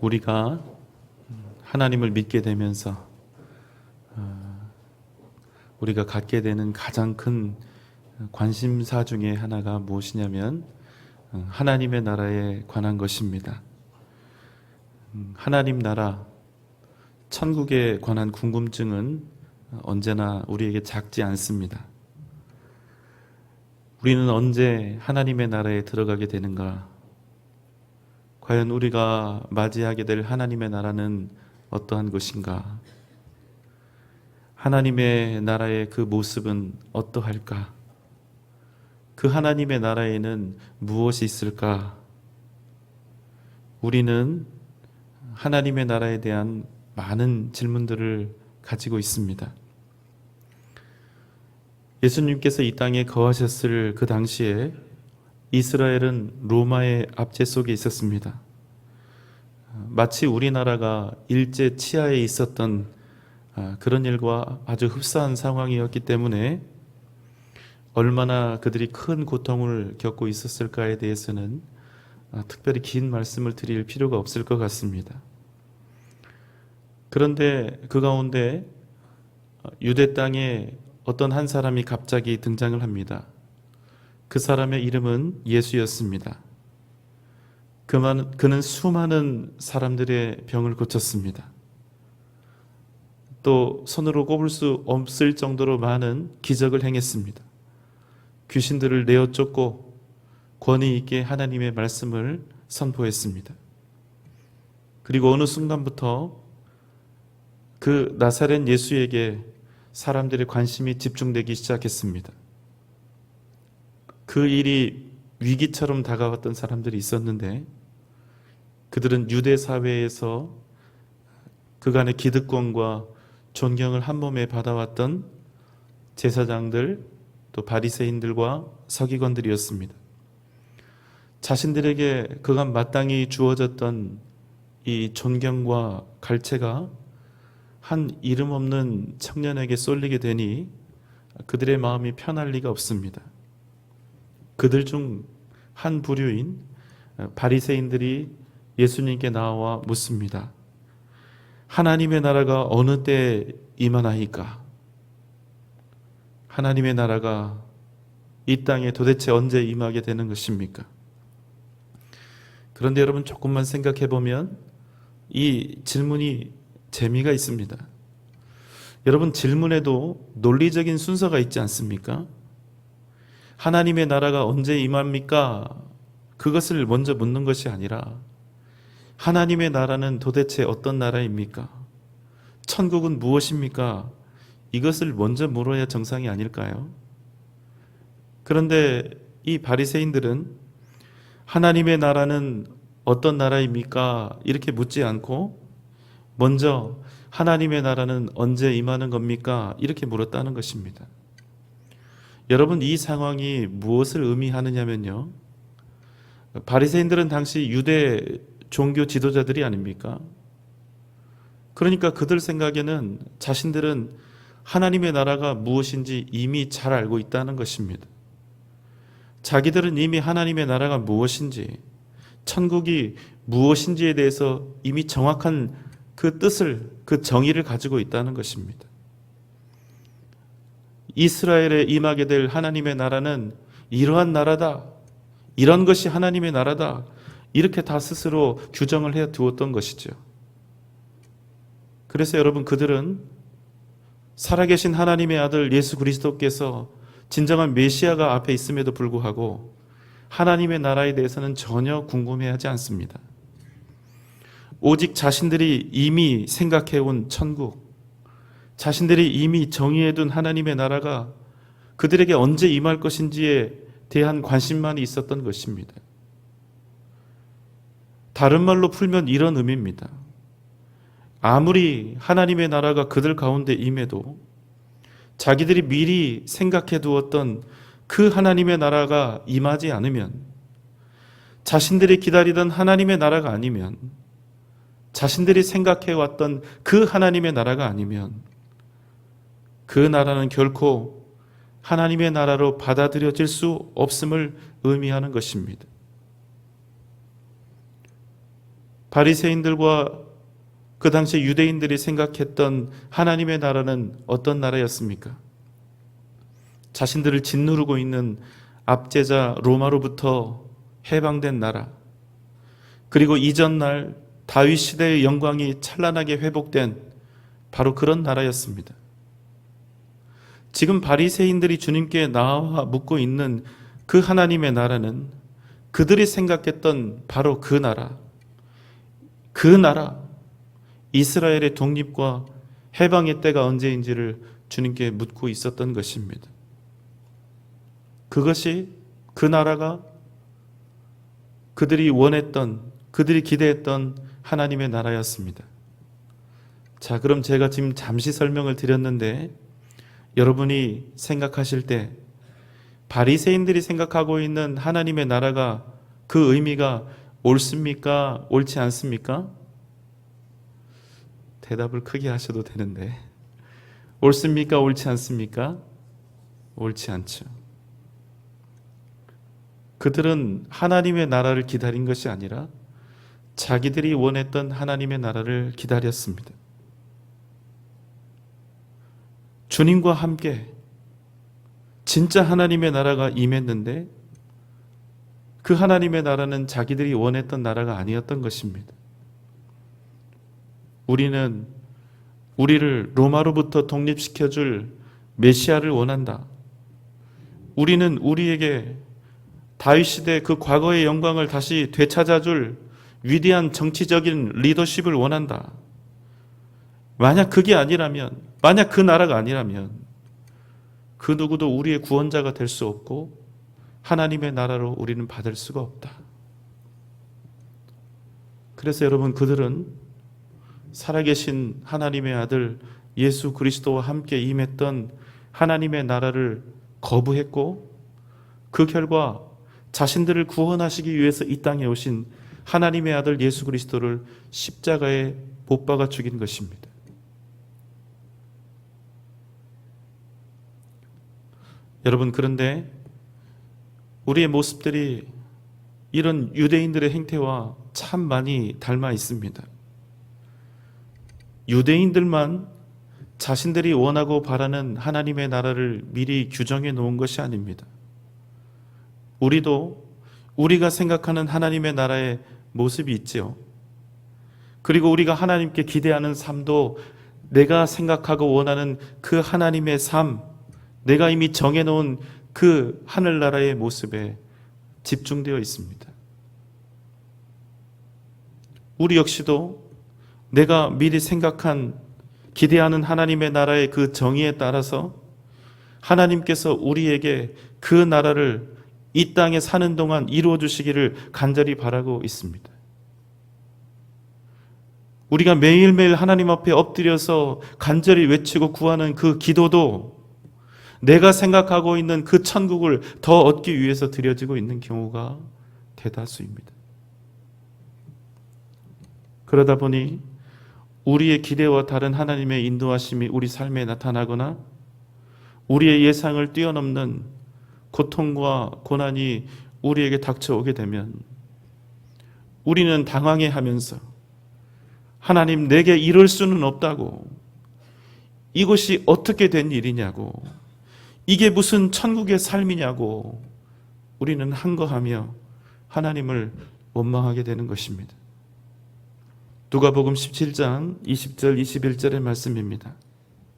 우리가 하나님을 믿게 되면서 어, 우리가 갖게 되는 가장 큰 관심사 중에 하나가 무엇이냐면 어, 하나님의 나라에 관한 것입니다. 음, 하나님 나라, 천국에 관한 궁금증은 언제나 우리에게 작지 않습니다. 우리는 언제 하나님의 나라에 들어가게 되는가? 과연 우리가 맞이하게 될 하나님의 나라는 어떠한 것인가? 하나님의 나라의 그 모습은 어떠할까? 그 하나님의 나라에는 무엇이 있을까? 우리는 하나님의 나라에 대한 많은 질문들을 가지고 있습니다. 예수님께서 이 땅에 거하셨을 그 당시에 이스라엘은 로마의 압제 속에 있었습니다. 마치 우리나라가 일제 치하에 있었던 아, 그런 일과 아주 흡사한 상황이었기 때문에 얼마나 그들이 큰 고통을 겪고 있었을까에 대해서는 아, 특별히 긴 말씀을 드릴 필요가 없을 것 같습니다. 그런데 그 가운데 유대 땅에 어떤 한 사람이 갑자기 등장을 합니다. 그 사람의 이름은 예수였습니다. 그만, 그는 수많은 사람들의 병을 고쳤습니다. 또 손으로 꼽을 수 없을 정도로 많은 기적을 행했습니다. 귀신들을 내어 쫓고 권위 있게 하나님의 말씀을 선포했습니다. 그리고 어느 순간부터 그 나사렛 예수에게 사람들의 관심이 집중되기 시작했습니다. 그 일이 위기처럼 다가왔던 사람들이 있었는데 그들은 유대 사회에서 그간의 기득권과 존경을 한 몸에 받아왔던 제사장들 또 바리새인들과 서기관들이었습니다. 자신들에게 그간 마땅히 주어졌던 이 존경과 갈채가 한 이름 없는 청년에게 쏠리게 되니 그들의 마음이 편할 리가 없습니다. 그들 중 한 부류인 바리새인들이 예수님께 나와 묻습니다. 하나님의 나라가 어느 때 임하나이까? 하나님의 나라가 이 땅에 도대체 언제 임하게 되는 것입니까? 그런데 여러분 조금만 생각해 보면 이 질문이 재미가 있습니다. 여러분 질문에도 논리적인 순서가 있지 않습니까? 하나님의 나라가 언제 임합니까? 그것을 먼저 묻는 것이 아니라 하나님의 나라는 도대체 어떤 나라입니까? 천국은 무엇입니까? 이것을 먼저 물어야 정상이 아닐까요? 그런데 이 바리새인들은 하나님의 나라는 어떤 나라입니까? 이렇게 묻지 않고 먼저 하나님의 나라는 언제 임하는 겁니까? 이렇게 물었다는 것입니다. 여러분 이 상황이 무엇을 의미하느냐면요. 바리새인들은 당시 유대 종교 지도자들이 아닙니까? 그러니까 그들 생각에는 자신들은 하나님의 나라가 무엇인지 이미 잘 알고 있다는 것입니다. 자기들은 이미 하나님의 나라가 무엇인지, 천국이 무엇인지에 대해서 이미 정확한 그 뜻을, 그 정의를 가지고 있다는 것입니다. 이스라엘에 임하게 될 하나님의 나라는 이러한 나라다. 이런 것이 하나님의 나라다. 이렇게 다 스스로 규정을 해 두었던 것이죠. 그래서 여러분 그들은 살아계신 하나님의 아들 예수 그리스도께서 진정한 메시아가 앞에 있음에도 불구하고 하나님의 나라에 대해서는 전혀 궁금해하지 않습니다. 오직 자신들이 이미 생각해온 천국, 자신들이 이미 정의해둔 하나님의 나라가 그들에게 언제 임할 것인지에 대한 관심만 있었던 것입니다. 다른 말로 풀면 이런 의미입니다. 아무리 하나님의 나라가 그들 가운데 임해도 자기들이 미리 생각해 두었던 그 하나님의 나라가 임하지 않으면 자신들이 기다리던 하나님의 나라가 아니면 자신들이 생각해 왔던 그 하나님의 나라가 아니면 그 나라는 결코 하나님의 나라로 받아들여질 수 없음을 의미하는 것입니다. 바리새인들과 그 당시 유대인들이 생각했던 하나님의 나라는 어떤 나라였습니까? 자신들을 짓누르고 있는 압제자 로마로부터 해방된 나라. 그리고 이전 날 다윗 시대의 영광이 찬란하게 회복된 바로 그런 나라였습니다. 지금 바리새인들이 주님께 나와 묻고 있는 그 하나님의 나라는 그들이 생각했던 바로 그 나라, 그 나라, 이스라엘의 독립과 해방의 때가 언제인지를 주님께 묻고 있었던 것입니다. 그것이 그 나라가 그들이 원했던, 그들이 기대했던 하나님의 나라였습니다. 자, 그럼 제가 지금 잠시 설명을 드렸는데 여러분이 생각하실 때 바리새인들이 생각하고 있는 하나님의 나라가 그 의미가 옳습니까? 옳지 않습니까? 대답을 크게 하셔도 되는데 옳습니까? 옳지 않습니까? 옳지 않죠. 그들은 하나님의 나라를 기다린 것이 아니라 자기들이 원했던 하나님의 나라를 기다렸습니다. 주님과 함께 진짜 하나님의 나라가 임했는데 그 하나님의 나라는 자기들이 원했던 나라가 아니었던 것입니다. 우리는 우리를 로마로부터 독립시켜 줄 메시아를 원한다. 우리는 우리에게 다윗 시대 그 과거의 영광을 다시 되찾아 줄 위대한 정치적인 리더십을 원한다. 만약 그게 아니라면, 만약 그 나라가 아니라면, 그 누구도 우리의 구원자가 될 수 없고, 하나님의 나라로 우리는 받을 수가 없다. 그래서 여러분, 그들은 살아계신 하나님의 아들 예수 그리스도와 함께 임했던 하나님의 나라를 거부했고, 그 결과 자신들을 구원하시기 위해서 이 땅에 오신 하나님의 아들 예수 그리스도를 십자가에 못 박아 죽인 것입니다. 여러분 그런데 우리의 모습들이 이런 유대인들의 행태와 참 많이 닮아 있습니다. 유대인들만 자신들이 원하고 바라는 하나님의 나라를 미리 규정해 놓은 것이 아닙니다. 우리도 우리가 생각하는 하나님의 나라의 모습이 있지요. 그리고 우리가 하나님께 기대하는 삶도 내가 생각하고 원하는 그 하나님의 삶, 내가 이미 정해놓은 그 하늘나라의 모습에 집중되어 있습니다. 우리 역시도 내가 미리 생각한 기대하는 하나님의 나라의 그 정의에 따라서 하나님께서 우리에게 그 나라를 이 땅에 사는 동안 이루어 주시기를 간절히 바라고 있습니다. 우리가 매일매일 하나님 앞에 엎드려서 간절히 외치고 구하는 그 기도도 내가 생각하고 있는 그 천국을 더 얻기 위해서 드려지고 있는 경우가 대다수입니다. 그러다 보니 우리의 기대와 다른 하나님의 인도하심이 우리 삶에 나타나거나 우리의 예상을 뛰어넘는 고통과 고난이 우리에게 닥쳐오게 되면 우리는 당황해 하면서 하나님 내게 이럴 수는 없다고 이것이 어떻게 된 일이냐고 이게 무슨 천국의 삶이냐고 우리는 한거하며 하나님을 원망하게 되는 것입니다. 누가복음 17장 20절 21절의 말씀입니다.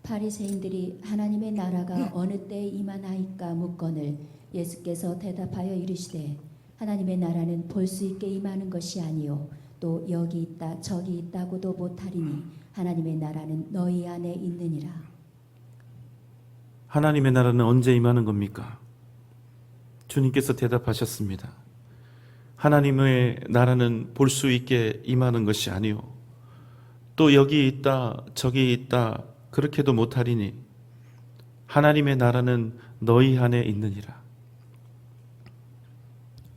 바리새인들이 하나님의 나라가 어느 때에 임하나이까 묻거늘 예수께서 대답하여 이르시되 하나님의 나라는 볼 수 있게 임하는 것이 아니요 또 여기 있다 저기 있다고도 못하리니 하나님의 나라는 너희 안에 있느니라 하나님의 나라는 언제 임하는 겁니까? 주님께서 대답하셨습니다. 하나님의 나라는 볼 수 있게 임하는 것이 아니요. 또 여기 있다, 저기 있다, 그렇게도 못하리니 하나님의 나라는 너희 안에 있느니라.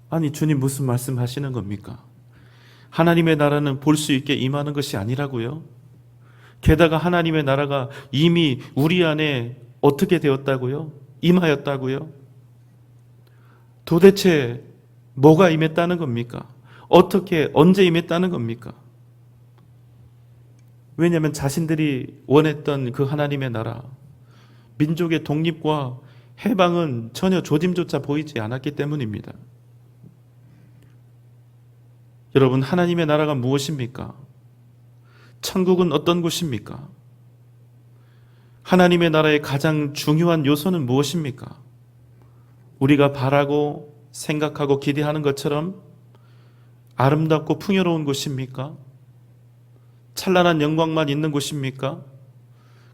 아니, 주님 무슨 말씀 하시는 겁니까? 하나님의 나라는 볼 수 있게 임하는 것이 아니라고요? 게다가 하나님의 나라가 이미 우리 안에 어떻게 되었다고요? 임하였다고요? 도대체 뭐가 임했다는 겁니까? 어떻게, 언제 임했다는 겁니까? 왜냐하면 자신들이 원했던 그 하나님의 나라, 민족의 독립과 해방은 전혀 조짐조차 보이지 않았기 때문입니다. 여러분, 하나님의 나라가 무엇입니까? 천국은 어떤 곳입니까? 하나님의 나라의 가장 중요한 요소는 무엇입니까? 우리가 바라고 생각하고 기대하는 것처럼 아름답고 풍요로운 곳입니까? 찬란한 영광만 있는 곳입니까?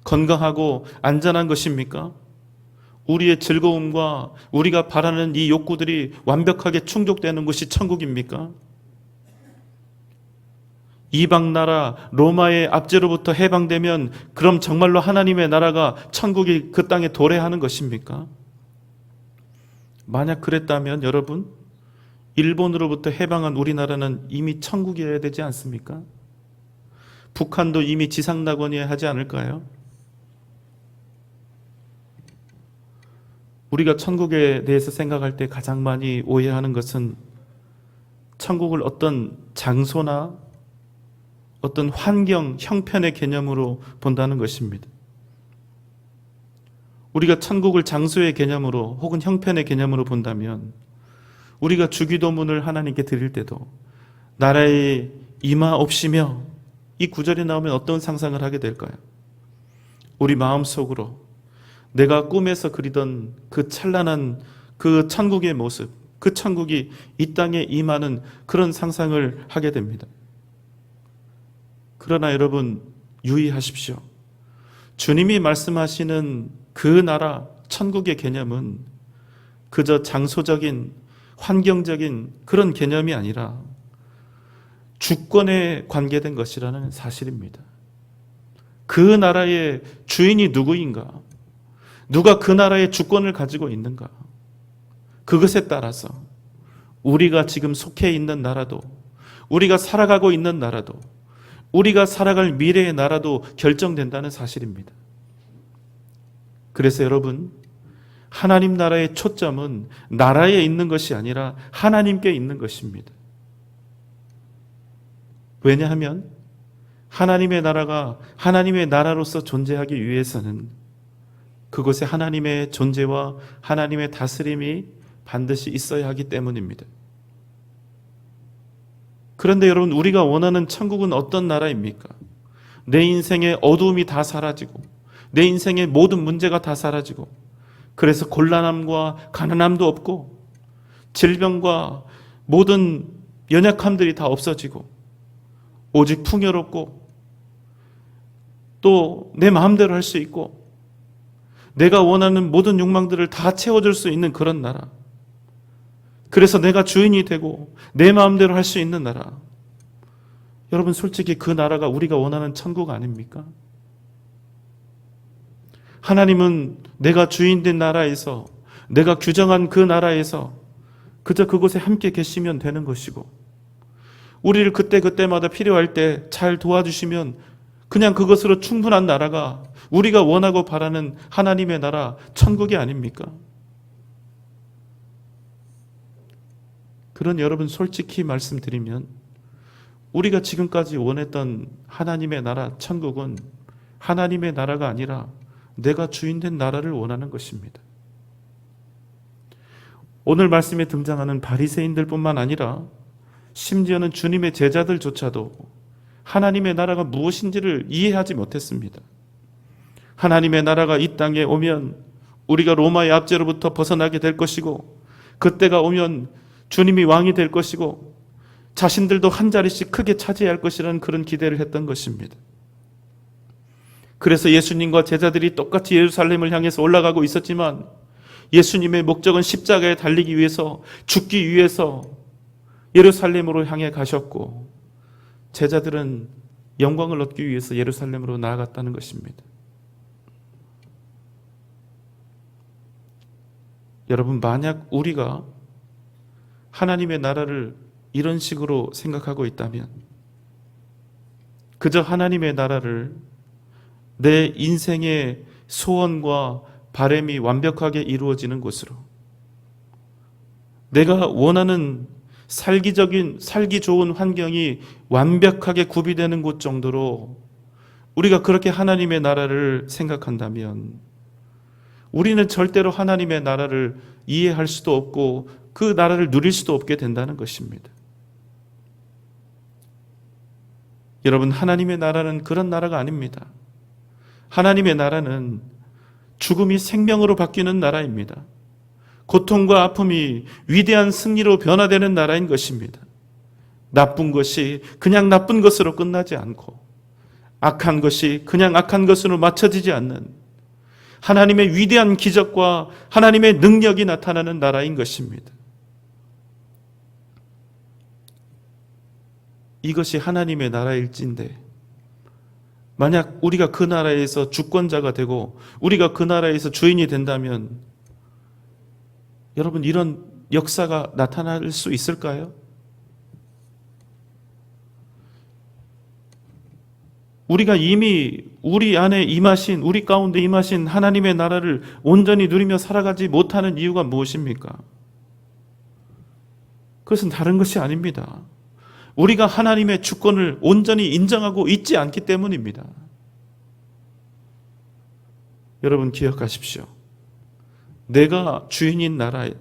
건강하고 안전한 것입니까? 우리의 즐거움과 우리가 바라는 이 욕구들이 완벽하게 충족되는 곳이 천국입니까? 이방 나라 로마의 압제로부터 해방되면 그럼 정말로 하나님의 나라가 천국이 그 땅에 도래하는 것입니까? 만약 그랬다면 여러분 일본으로부터 해방한 우리나라는 이미 천국이어야 되지 않습니까? 북한도 이미 지상 낙원이어야 하지 않을까요? 우리가 천국에 대해서 생각할 때 가장 많이 오해하는 것은 천국을 어떤 장소나 어떤 환경, 형편의 개념으로 본다는 것입니다. 우리가 천국을 장소의 개념으로 혹은 형편의 개념으로 본다면 우리가 주기도문을 하나님께 드릴 때도 나라의 임하 없이며 이 구절이 나오면 어떤 상상을 하게 될까요? 우리 마음속으로 내가 꿈에서 그리던 그 찬란한 그 천국의 모습, 그 천국이 이 땅에 임하는 그런 상상을 하게 됩니다. 그러나 여러분 유의하십시오. 주님이 말씀하시는 그 나라 천국의 개념은 그저 장소적인 환경적인 그런 개념이 아니라 주권에 관계된 것이라는 사실입니다. 그 나라의 주인이 누구인가? 누가 그 나라의 주권을 가지고 있는가? 그것에 따라서 우리가 지금 속해 있는 나라도 우리가 살아가고 있는 나라도 우리가 살아갈 미래의 나라도 결정된다는 사실입니다. 그래서 여러분, 하나님 나라의 초점은 나라에 있는 것이 아니라 하나님께 있는 것입니다. 왜냐하면 하나님의 나라가 하나님의 나라로서 존재하기 위해서는 그곳에 하나님의 존재와 하나님의 다스림이 반드시 있어야 하기 때문입니다. 그런데 여러분, 우리가 원하는 천국은 어떤 나라입니까? 내 인생의 어두움이 다 사라지고, 내 인생의 모든 문제가 다 사라지고, 그래서 곤란함과 가난함도 없고, 질병과 모든 연약함들이 다 없어지고, 오직 풍요롭고, 또 내 마음대로 할 수 있고, 내가 원하는 모든 욕망들을 다 채워줄 수 있는 그런 나라. 그래서 내가 주인이 되고 내 마음대로 할 수 있는 나라. 여러분 솔직히 그 나라가 우리가 원하는 천국 아닙니까? 하나님은 내가 주인 된 나라에서 내가 규정한 그 나라에서 그저 그곳에 함께 계시면 되는 것이고 우리를 그때그때마다 필요할 때 잘 도와주시면 그냥 그것으로 충분한 나라가 우리가 원하고 바라는 하나님의 나라 천국이 아닙니까? 그런 여러분 솔직히 말씀드리면 우리가 지금까지 원했던 하나님의 나라 천국은 하나님의 나라가 아니라 내가 주인된 나라를 원하는 것입니다. 오늘 말씀에 등장하는 바리새인들뿐만 아니라 심지어는 주님의 제자들조차도 하나님의 나라가 무엇인지를 이해하지 못했습니다. 하나님의 나라가 이 땅에 오면 우리가 로마의 압제로부터 벗어나게 될 것이고 그때가 오면 주님이 왕이 될 것이고 자신들도 한 자리씩 크게 차지할 것이라는 그런 기대를 했던 것입니다. 그래서 예수님과 제자들이 똑같이 예루살렘을 향해서 올라가고 있었지만 예수님의 목적은 십자가에 달리기 위해서 죽기 위해서 예루살렘으로 향해 가셨고 제자들은 영광을 얻기 위해서 예루살렘으로 나아갔다는 것입니다. 여러분 만약 우리가 하나님의 나라를 이런 식으로 생각하고 있다면 그저 하나님의 나라를 내 인생의 소원과 바램이 완벽하게 이루어지는 곳으로 내가 원하는 살기적인 살기 좋은 환경이 완벽하게 구비되는 곳 정도로 우리가 그렇게 하나님의 나라를 생각한다면 우리는 절대로 하나님의 나라를 이해할 수도 없고 그 나라를 누릴 수도 없게 된다는 것입니다. 여러분, 하나님의 나라는 그런 나라가 아닙니다. 하나님의 나라는 죽음이 생명으로 바뀌는 나라입니다. 고통과 아픔이 위대한 승리로 변화되는 나라인 것입니다. 나쁜 것이 그냥 나쁜 것으로 끝나지 않고 악한 것이 그냥 악한 것으로 맞춰지지 않는 하나님의 위대한 기적과 하나님의 능력이 나타나는 나라인 것입니다. 이것이 하나님의 나라일진데 만약 우리가 그 나라에서 주권자가 되고 우리가 그 나라에서 주인이 된다면 여러분 이런 역사가 나타날 수 있을까요? 우리가 이미 우리 안에 임하신 우리 가운데 임하신 하나님의 나라를 온전히 누리며 살아가지 못하는 이유가 무엇입니까? 그것은 다른 것이 아닙니다. 우리가 하나님의 주권을 온전히 인정하고 있지 않기 때문입니다. 여러분 기억하십시오. 내가 주인인 나라에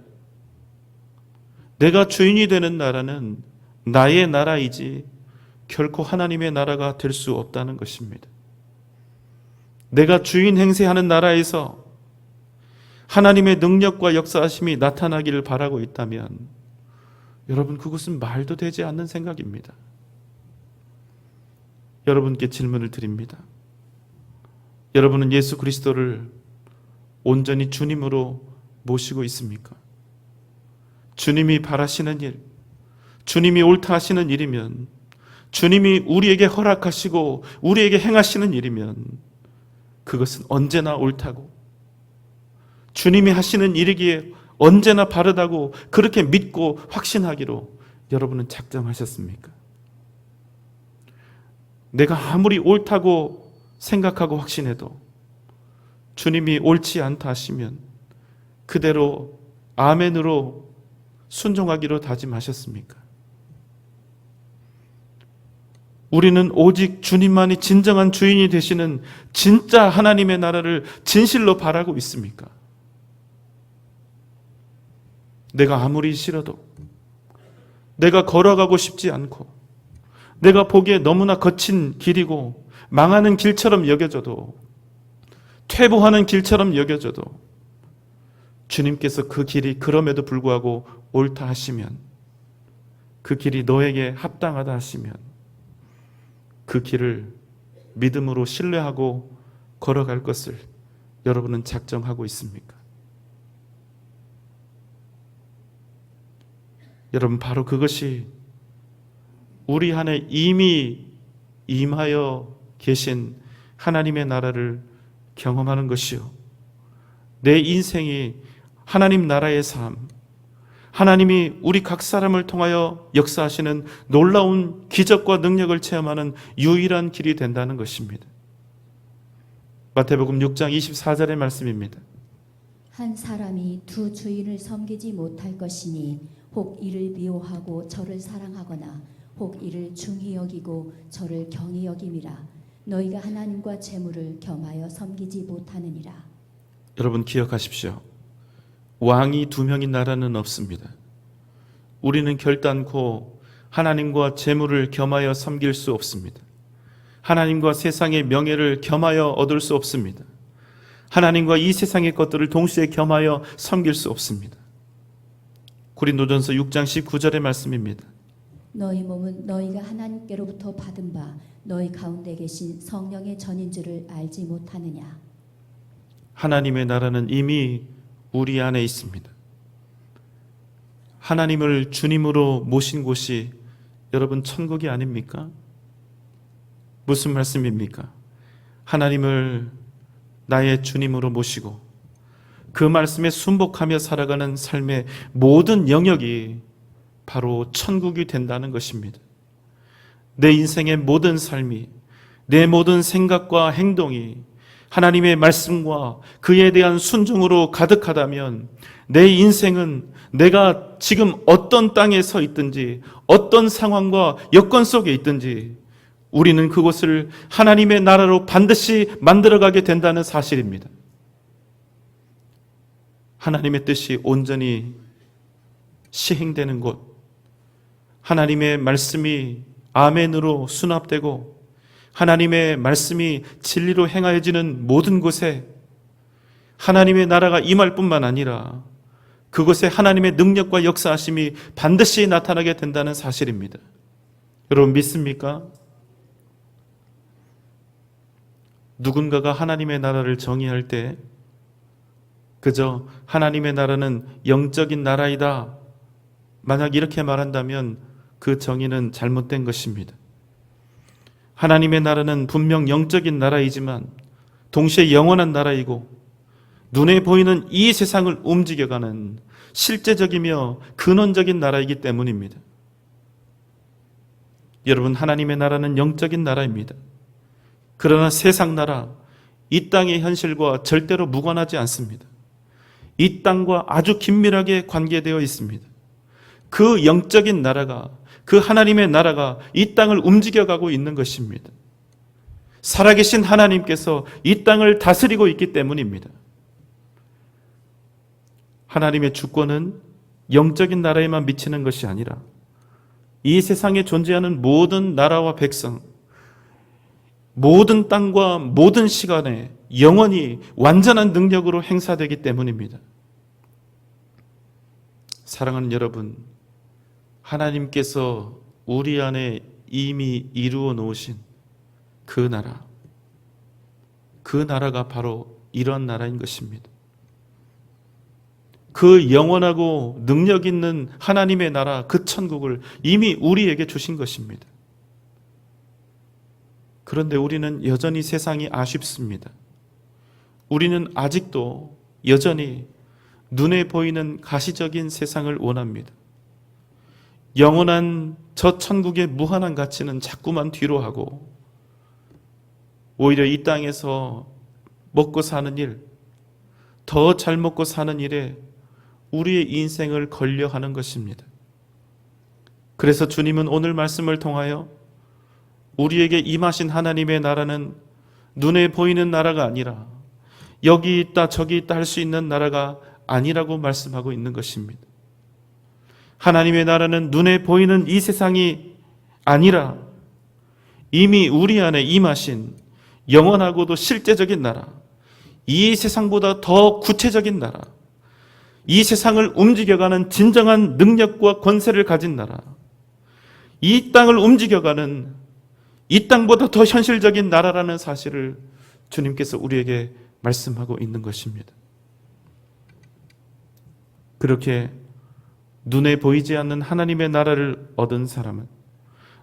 내가 주인이 되는 나라는 나의 나라이지 결코 하나님의 나라가 될 수 없다는 것입니다. 내가 주인 행세하는 나라에서 하나님의 능력과 역사하심이 나타나기를 바라고 있다면 여러분 그것은 말도 되지 않는 생각입니다. 여러분께 질문을 드립니다. 여러분은 예수 그리스도를 온전히 주님으로 모시고 있습니까? 주님이 바라시는 일, 주님이 옳다 하시는 일이면 주님이 우리에게 허락하시고 우리에게 행하시는 일이면 그것은 언제나 옳다고 주님이 하시는 일이기에 언제나 바르다고 그렇게 믿고 확신하기로 여러분은 작정하셨습니까? 내가 아무리 옳다고 생각하고 확신해도 주님이 옳지 않다 하시면 그대로 아멘으로 순종하기로 다짐하셨습니까? 우리는 오직 주님만이 진정한 주인이 되시는 진짜 하나님의 나라를 진실로 바라고 있습니까? 내가 아무리 싫어도 내가 걸어가고 싶지 않고 내가 보기에 너무나 거친 길이고 망하는 길처럼 여겨져도 퇴보하는 길처럼 여겨져도 주님께서 그 길이 그럼에도 불구하고 옳다 하시면 그 길이 너에게 합당하다 하시면 그 길을 믿음으로 신뢰하고 걸어갈 것을 여러분은 작정하고 있습니까? 여러분 바로 그것이 우리 안에 이미 임하여 계신 하나님의 나라를 경험하는 것이요. 내 인생이 하나님 나라의 삶, 하나님이 우리 각 사람을 통하여 역사하시는 놀라운 기적과 능력을 체험하는 유일한 길이 된다는 것입니다. 마태복음 6장 24절의 말씀입니다. 한 사람이 두 주인을 섬기지 못할 것이니 혹 이를 미워하고 저를 사랑하거나 혹 이를 중히 여기고 저를 경히 여김이라 너희가 하나님과 재물을 겸하여 섬기지 못하느니라 여러분 기억하십시오. 왕이 두 명인 나라는 없습니다. 우리는 결단코 하나님과 재물을 겸하여 섬길 수 없습니다. 하나님과 세상의 명예를 겸하여 얻을 수 없습니다. 하나님과 이 세상의 것들을 동시에 겸하여 섬길 수 없습니다. 고린도전서 6장 19절의 말씀입니다. 너희 몸은 너희가 하나님께로부터 받은 바 너희 가운데 계신 성령의 전인 줄을 알지 못하느냐 하나님의 나라는 이미 우리 안에 있습니다. 하나님을 주님으로 모신 곳이 여러분 천국이 아닙니까? 무슨 말씀입니까? 하나님을 나의 주님으로 모시고 그 말씀에 순복하며 살아가는 삶의 모든 영역이 바로 천국이 된다는 것입니다. 내 인생의 모든 삶이 내 모든 생각과 행동이 하나님의 말씀과 그에 대한 순종으로 가득하다면 내 인생은 내가 지금 어떤 땅에 서 있든지 어떤 상황과 여건 속에 있든지 우리는 그곳을 하나님의 나라로 반드시 만들어가게 된다는 사실입니다. 하나님의 뜻이 온전히 시행되는 곳, 하나님의 말씀이 아멘으로 수납되고 하나님의 말씀이 진리로 행하여지는 모든 곳에 하나님의 나라가 임할 뿐만 아니라 그곳에 하나님의 능력과 역사하심이 반드시 나타나게 된다는 사실입니다. 여러분 믿습니까? 누군가가 하나님의 나라를 정의할 때 그저 하나님의 나라는 영적인 나라이다. 만약 이렇게 말한다면 그 정의는 잘못된 것입니다. 하나님의 나라는 분명 영적인 나라이지만 동시에 영원한 나라이고 눈에 보이는 이 세상을 움직여가는 실제적이며 근원적인 나라이기 때문입니다. 여러분, 하나님의 나라는 영적인 나라입니다. 그러나 세상 나라, 이 땅의 현실과 절대로 무관하지 않습니다. 이 땅과 아주 긴밀하게 관계되어 있습니다. 그 영적인 나라가, 그 하나님의 나라가 이 땅을 움직여가고 있는 것입니다. 살아계신 하나님께서 이 땅을 다스리고 있기 때문입니다. 하나님의 주권은 영적인 나라에만 미치는 것이 아니라 이 세상에 존재하는 모든 나라와 백성, 모든 땅과 모든 시간에 영원히 완전한 능력으로 행사되기 때문입니다. 사랑하는 여러분, 하나님께서 우리 안에 이미 이루어 놓으신 그 나라, 그 나라가 바로 이런 나라인 것입니다. 그 영원하고 능력 있는 하나님의 나라, 그 천국을 이미 우리에게 주신 것입니다. 그런데 우리는 여전히 세상이 아쉽습니다. 우리는 아직도 여전히 눈에 보이는 가시적인 세상을 원합니다. 영원한 저 천국의 무한한 가치는 자꾸만 뒤로 하고 오히려 이 땅에서 먹고 사는 일, 더 잘 먹고 사는 일에 우리의 인생을 걸려 하는 것입니다. 그래서 주님은 오늘 말씀을 통하여 우리에게 임하신 하나님의 나라는 눈에 보이는 나라가 아니라 여기 있다 저기 있다 할 수 있는 나라가 아니라고 말씀하고 있는 것입니다. 하나님의 나라는 눈에 보이는 이 세상이 아니라 이미 우리 안에 임하신 영원하고도 실제적인 나라, 이 세상보다 더 구체적인 나라, 이 세상을 움직여가는 진정한 능력과 권세를 가진 나라, 이 땅을 움직여가는 이 땅보다 더 현실적인 나라라는 사실을 주님께서 우리에게 말씀하고 있는 것입니다. 그렇게 눈에 보이지 않는 하나님의 나라를 얻은 사람은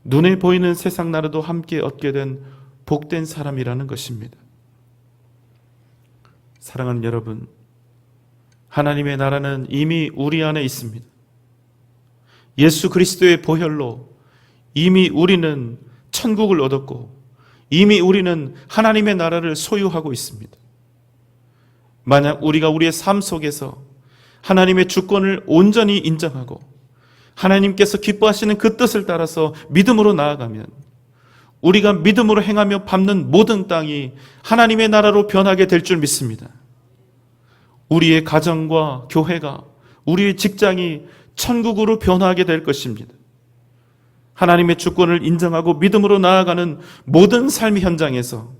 눈에 보이는 세상 나라도 함께 얻게 된 복된 사람이라는 것입니다. 사랑하는 여러분, 하나님의 나라는 이미 우리 안에 있습니다. 예수 그리스도의 보혈로 이미 우리는 천국을 얻었고 이미 우리는 하나님의 나라를 소유하고 있습니다. 만약 우리가 우리의 삶 속에서 하나님의 주권을 온전히 인정하고 하나님께서 기뻐하시는 그 뜻을 따라서 믿음으로 나아가면 우리가 믿음으로 행하며 밟는 모든 땅이 하나님의 나라로 변하게 될 줄 믿습니다. 우리의 가정과 교회가 우리의 직장이 천국으로 변화하게 될 것입니다. 하나님의 주권을 인정하고 믿음으로 나아가는 모든 삶의 현장에서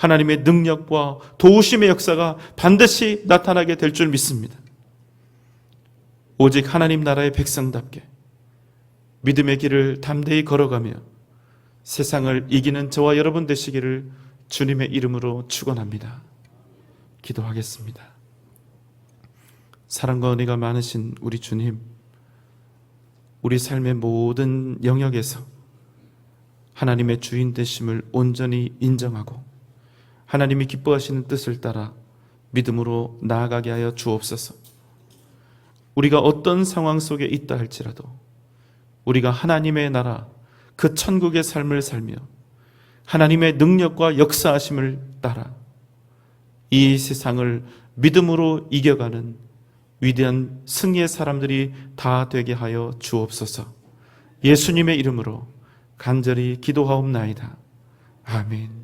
하나님의 능력과 도우심의 역사가 반드시 나타나게 될 줄 믿습니다. 오직 하나님 나라의 백성답게 믿음의 길을 담대히 걸어가며 세상을 이기는 저와 여러분 되시기를 주님의 이름으로 축원합니다. 기도하겠습니다. 사랑과 은혜가 많으신 우리 주님, 우리 삶의 모든 영역에서 하나님의 주인 되심을 온전히 인정하고 하나님이 기뻐하시는 뜻을 따라 믿음으로 나아가게 하여 주옵소서. 우리가 어떤 상황 속에 있다 할지라도 우리가 하나님의 나라, 그 천국의 삶을 살며 하나님의 능력과 역사하심을 따라 이 세상을 믿음으로 이겨가는 위대한 승리의 사람들이 다 되게 하여 주옵소서. 예수님의 이름으로 간절히 기도하옵나이다. 아멘.